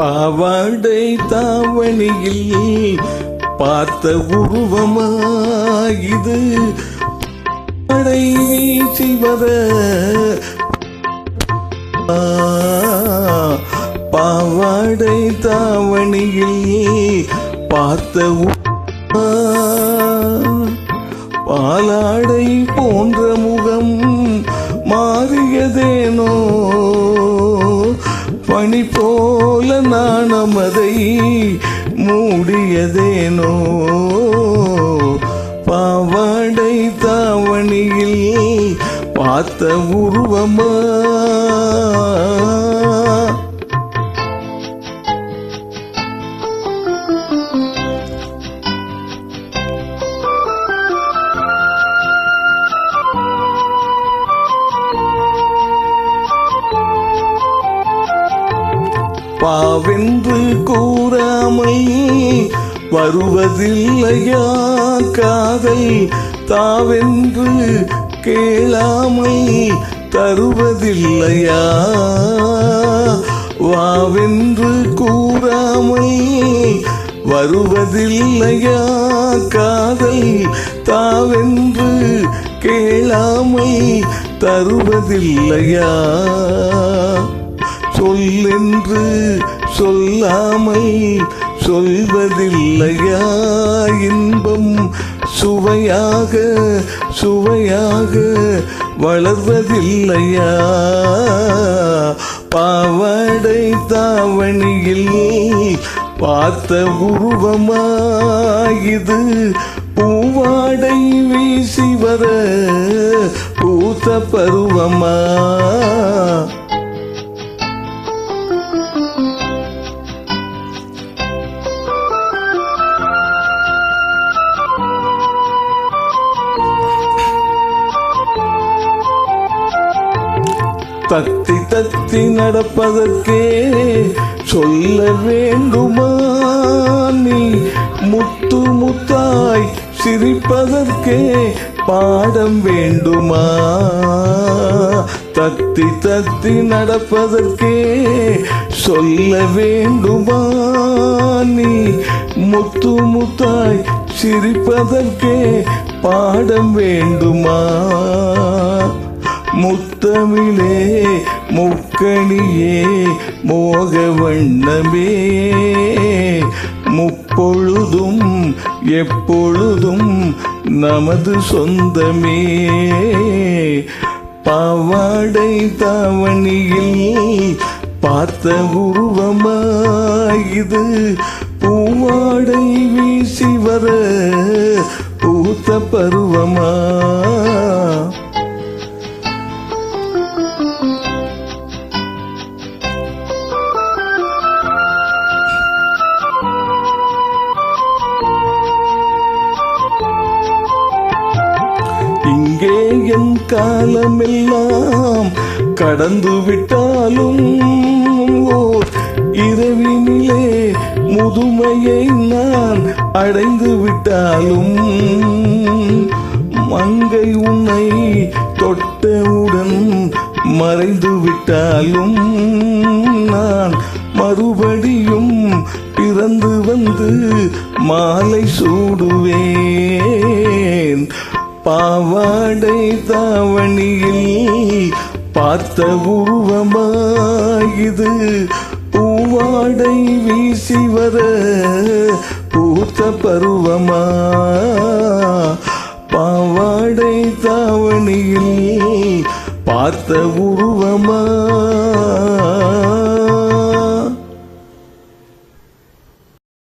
பாவாடை தாவணியில் பார்த்த உருவமா இது படை வீசி பாவாடை தாவணியில் பார்த்த போல நான் நாணமதை மூடியதேனோ? பாவாடை தாவணியில் பார்த்த உருவமா? பாவென்று கூறாமை வருவதில்லையா? காதல் தாவென்று கேளாமை தருவதில்லையா? வாவென்று கூறாமை வருவதில்லையா? காதல் தாவென்று கேளாமை தருவதில்லையா? சொல்லென்று சொல்லாமல் சொல்வதில்லையா இன்பம்? சுவையாக சுவையாக வளர்வதில்லையா? பாவாடை தாவணியில் பார்த்த உருவமாயுது இது? பூவாடை வீசி வர பூத்த பருவமா? தத்தி தத்தி நடப்பதற்கே சொல்ல வேண்டுமா? நீ முத்து முத்தாய் சிரிப்பதற்கே பாடம் வேண்டுமா? தத்தி தத்தி நடப்பதற்கே சொல்ல வேண்டுமா? நீ முத்து முத்தாய் சிரிப்பதற்கே பாடம் வேண்டுமா? முத்தமிழே முக்கணியே மோக வண்ணமே முப்பொழுதும் எப்பொழுதும் நமது சொந்தமே. பாவாடை தாவணியில் பார்த்த உருவமாயுது. பூவாடை வீசி வர பூத்த பருவமா. காலமெல்லாம் கடந்து விட்டாலும் ஓர் இரவினிலே முதுமையை நான் அடைந்து விட்டாலும் மங்கை உன்னை தொட்டவுடன் மறைந்து விட்டாலும் நான் மறுபடியும் பிறந்து வந்து மாலை சூடுவேன். பாவாடை தாவணியில் பார்த்த உருவமாயுது பூவாடை வீசி வர பூத்த பருவமா? பாவாடை தாவணியில் பார்த்த உருவமா